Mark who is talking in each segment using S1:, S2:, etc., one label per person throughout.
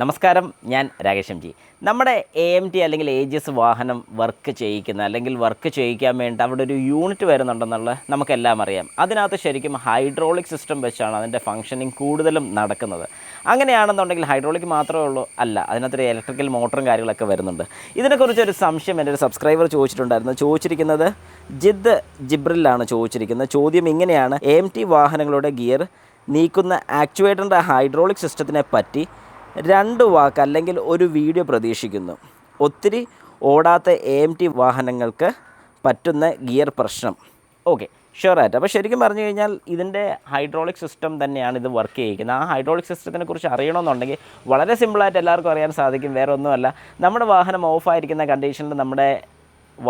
S1: നമസ്കാരം ഞാൻ Rakesh M G. നമ്മുടെ എ എം ടി അല്ലെങ്കിൽ ഏജസ് വാഹനം വർക്ക് ചെയ്യിക്കുന്ന അല്ലെങ്കിൽ വർക്ക് ചെയ്യിക്കാൻ വേണ്ടി അവിടെ ഒരു യൂണിറ്റ് വരുന്നുണ്ടെന്നുള്ള നമുക്കെല്ലാം അറിയാം. അതിനകത്ത് ശരിക്കും ഹൈഡ്രോളിക് സിസ്റ്റം വെച്ചാണ് അതിന്റെ ഫങ്ഷനിങ് കൂടുതലും നടക്കുന്നത്. അങ്ങനെയാണെന്നുണ്ടെങ്കിൽ ഹൈഡ്രോളിക് മാത്രമേ ഉള്ളൂ അല്ല അതിനകത്തൊരു ഇലക്ട്രിക്കൽ മോട്ടറും കാര്യങ്ങളൊക്കെ വരുന്നുണ്ട്. ഇതിനെക്കുറിച്ച് ഒരു സംശയം എന്റെ ഒരു സബ്സ്ക്രൈബർ ചോദിച്ചിട്ടുണ്ടായിരുന്നു. ചോദിച്ചിരിക്കുന്നത് ജിദ് ജിബ്രിലാണ് ചോദിച്ചിരിക്കുന്നത്. ചോദ്യം ഇങ്ങനെയാണ് എ എം ടി വാഹനങ്ങളുടെ ഗിയർ നീക്കുന്ന ആക്ച്വേറ്ററിന്റെ ഹൈഡ്രോളിക് സിസ്റ്റത്തിനെ പറ്റി രണ്ട് വാക്ക് അല്ലെങ്കിൽ ഒരു വീഡിയോ പ്രതീക്ഷിക്കുന്നു. ഒത്തിരി ഓടാത്ത എ എം ടി വാഹനങ്ങൾക്ക് പറ്റുന്ന ഗിയർ പ്രശ്നം. ഓക്കെ ഷുവറായിട്ട് അപ്പോൾ ശരിക്കും പറഞ്ഞു കഴിഞ്ഞാൽ ഇതിന്റെ ഹൈഡ്രോളിക് സിസ്റ്റം തന്നെയാണ് ഇത് വർക്ക് ചെയ്യിക്കുന്നത്. ആ ഹൈഡ്രോളിക് സിസ്റ്റത്തിനെ കുറിച്ച് അറിയണമെന്നുണ്ടെങ്കിൽ വളരെ സിമ്പിളായിട്ട് എല്ലാവർക്കും അറിയാൻ സാധിക്കും. വേറെ ഒന്നുമല്ല നമ്മുടെ വാഹനം ഓഫായിരിക്കുന്ന കണ്ടീഷനിൽ നമ്മുടെ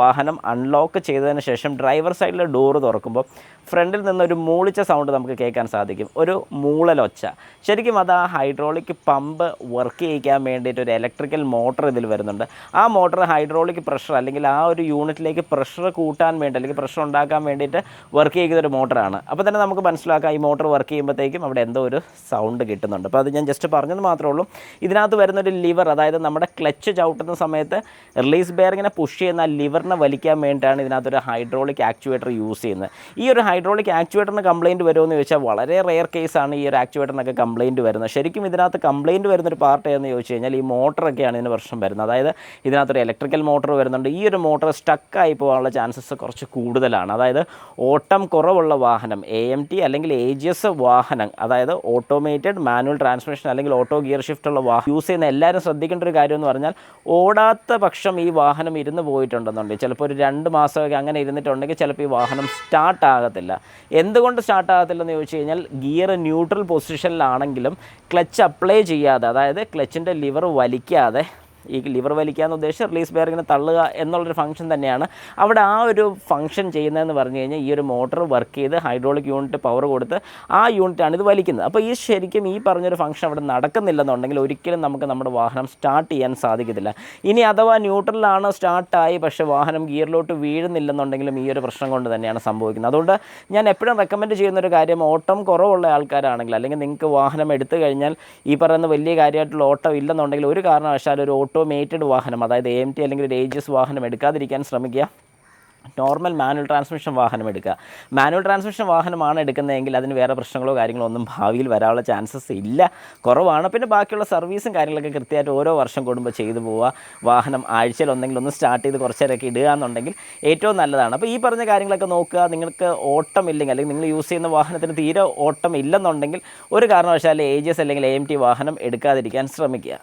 S1: വാഹനം അൺലോക്ക് ചെയ്തതിന് ശേഷം ഡ്രൈവർ സൈഡിലെ ഡോറ് തുറക്കുമ്പോൾ ഫ്രണ്ടിൽ നിന്നൊരു മൂളിച്ച സൗണ്ട് നമുക്ക് കേൾക്കാൻ സാധിക്കും. ഒരു മൂളലൊച്ച. ശരിക്കും അത് ആ ഹൈഡ്രോളിക് പമ്പ് വർക്ക് ചെയ്യിക്കാൻ വേണ്ടിയിട്ട് ഒരു ഇലക്ട്രിക്കൽ മോട്ടർ ഇതിൽ വരുന്നുണ്ട്. ആ മോട്ടർ ഹൈഡ്രോളിക് പ്രഷർ അല്ലെങ്കിൽ ആ ഒരു യൂണിറ്റിലേക്ക് പ്രഷർ കൂട്ടാൻ വേണ്ടി അല്ലെങ്കിൽ പ്രഷർ ഉണ്ടാക്കാൻ വേണ്ടിയിട്ട് വർക്ക് ചെയ്യുന്ന ഒരു മോട്ടറാണ് അപ്പോൾ തന്നെ നമുക്ക് മനസ്സിലാക്കാം ഈ മോട്ടർ വർക്ക് ചെയ്യുമ്പോഴത്തേക്കും അവിടെ എന്തോ ഒരു സൗണ്ട് കിട്ടുന്നുണ്ട്. അപ്പോൾ അത് ഞാൻ ജസ്റ്റ് പറഞ്ഞത് മാത്രമേ ഉള്ളൂ. ഇതിനകത്ത് വരുന്നൊരു ലിവർ അതായത് നമ്മുടെ ക്ലച്ച് ചവിട്ടുന്ന സമയത്ത് റിലീസ് ബെയറിങ്ങിനെ പുഷ് ചെയ്യുന്ന ആ ലിവറിനെ വലിക്കാൻ വേണ്ടിയിട്ടാണ് ഇതിനകത്തൊരു ഹൈഡ്രോളിക് ആക്ച്വേറ്റർ യൂസ് ചെയ്യുന്നത്. ഈ ഒരു ഹൈഡ്രോളിക് ആക്ച്വേറ്ററിന് കംപ്ലയിന്റ് വരുമെന്ന് ചോദിച്ചാൽ വളരെ റെയർ കേസാണ് ഈ ഒരു ആക്ച്വേറ്ററിനൊക്കെ കംപ്ലയിന്റ് വരുന്നത്. ശരിക്കും ഇതിനകത്ത് കംപ്ലയിന്റ് വരുന്നൊരു പാർട്ട് എന്ന് ചോദിച്ചു കഴിഞ്ഞാൽ ഈ മോട്ടറൊക്കെയാണ് ഇതിന് പ്രശ്നം വരുന്നത്. അതായത് ഇതിനകത്തൊരു ഇലക്ട്രിക്കൽ മോട്ടർ വരുന്നുണ്ട്. ഈ ഒരു മോട്ടർ സ്റ്റക്കായി പോകാനുള്ള ചാൻസസ് കുറച്ച് കൂടുതലാണ്. അതായത് ഓട്ടം കുറവുള്ള വാഹനം എ എം ടി അല്ലെങ്കിൽ എ ജി എസ് വാഹനം അതായത് ഓട്ടോമേറ്റഡ് മാനുവൽ ട്രാൻസ്മിഷൻ അല്ലെങ്കിൽ ഓട്ടോ ഗിയർ ഷിഫ്റ്റ് ഉള്ള വാഹനം യൂസ് ചെയ്യുന്ന എല്ലാവരും ശ്രദ്ധിക്കേണ്ട ഒരു കാര്യം എന്ന് പറഞ്ഞാൽ ഓടാത്ത പക്ഷം ഈ വാഹനം ഇരുന്ന് പോയിട്ടുണ്ടെന്നുണ്ടെങ്കിൽ ചിലപ്പോൾ ഒരു രണ്ട് മാസമൊക്കെ അങ്ങനെ ഇരുന്നിട്ടുണ്ടെങ്കിൽ ചിലപ്പോൾ ഈ വാഹനം സ്റ്റാർട്ട് ആകത്തില്ല. എന്തുകൊണ്ട് സ്റ്റാർട്ട് ആകത്തില്ലെന്ന് ചോദിച്ചു കഴിഞ്ഞാൽ ഗിയർ ന്യൂട്രൽ പൊസിഷനിലാണെങ്കിലും ക്ലച്ച് അപ്ലൈ ചെയ്യാതെ അതായത് ക്ലച്ചിന്റെ ലിവർ വലിക്കാതെ ഈ ലിവർ വലിക്കാന്ന് ഉദ്ദേശിച്ച് റിലീസ് ബെയറിങ്ങിനെ തള്ളുക എന്നുള്ളൊരു ഫംഗ്ഷൻ തന്നെയാണ്. അവിടെ ആ ഒരു ഫംഗ്ഷൻ ചെയ്യുന്നതെന്ന് പറഞ്ഞു കഴിഞ്ഞാൽ ഈ ഒരു മോട്ടോർ വർക്ക് ചെയ്ത് ഹൈഡ്രോളിക് യൂണിറ്റ് പവർ കൊടുത്ത് ആ യൂണിറ്റാണ് ഇത് വലിക്കുന്നത്. അപ്പോൾ ഈ ശരിക്കും ഈ പറഞ്ഞൊരു ഫംഗ്ഷൻ അവിടെ നടക്കുന്നില്ലെന്നുണ്ടെങ്കിൽ ഒരിക്കലും നമുക്ക് നമ്മുടെ വാഹനം സ്റ്റാർട്ട് ചെയ്യാൻ സാധിക്കത്തില്ല. ഇനി അഥവാ ന്യൂട്രലാണ് സ്റ്റാർട്ടായി പക്ഷേ വാഹനം ഗിയറിലോട്ട് വീഴുന്നില്ലെന്നുണ്ടെങ്കിലും ഈ ഒരു പ്രശ്നം കൊണ്ട് തന്നെയാണ് സംഭവിക്കുന്നത്. അതുകൊണ്ട് ഞാൻ എപ്പോഴും റെക്കമെൻഡ് ചെയ്യുന്ന ഒരു കാര്യം ഓട്ടം കുറവുള്ള ആൾക്കാരാണെങ്കിൽ അല്ലെങ്കിൽ നിങ്ങൾക്ക് വാഹനം എടുത്തു കഴിഞ്ഞാൽ ഈ പറയുന്ന വലിയ കാര്യമായിട്ടുള്ള ഓട്ടം ഇല്ലെന്നുണ്ടെങ്കിൽ ഒരു കാരണവശാലും ഒരു ഓട്ടോമേറ്റഡ് വാഹനം അതായത് എ എം ടി അല്ലെങ്കിൽ ഒരു ഏജസ് വാഹനം എടുക്കാതിരിക്കാൻ ശ്രമിക്കുക. നോർമൽ മാനുവൽ ട്രാൻസ്മിഷൻ വാഹനം എടുക്കുക. മാനുവൽ ട്രാൻസ്മിഷൻ വാഹനമാണ് എടുക്കുന്നതെങ്കിൽ അതിന് വേറെ പ്രശ്നങ്ങളോ കാര്യങ്ങളോ ഒന്നും ഭാവിയിൽ വരാനുള്ള ചാൻസസ് ഇല്ല. കുറവാണ്. പിന്നെ ബാക്കിയുള്ള സർവീസും കാര്യങ്ങളൊക്കെ കൃത്യമായിട്ട് ഓരോ വർഷം കൂടുമ്പോൾ ചെയ്തു പോവുക. വാഹനം ആഴ്ചയിൽ ഒന്നെങ്കിലും ഒന്ന് സ്റ്റാർട്ട് ചെയ്ത് കുറച്ച് നേരമൊക്കെ ഇടുക എന്നുണ്ടെങ്കിൽ ഏറ്റവും നല്ലതാണ്. അപ്പോൾ ഈ പറഞ്ഞ കാര്യങ്ങളൊക്കെ നോക്കുക. നിങ്ങൾക്ക് ഓട്ടം ഇല്ലെങ്കിൽ അല്ലെങ്കിൽ നിങ്ങൾ യൂസ് ചെയ്യുന്ന വാഹനത്തിന് തീരെ ഓട്ടം ഇല്ലെന്നുണ്ടെങ്കിൽ ഒരു കാരണവശാലും ഏജസ് അല്ലെങ്കിൽ എ എം ടി വാഹനം എടുക്കാതിരിക്കാൻ ശ്രമിക്കുക.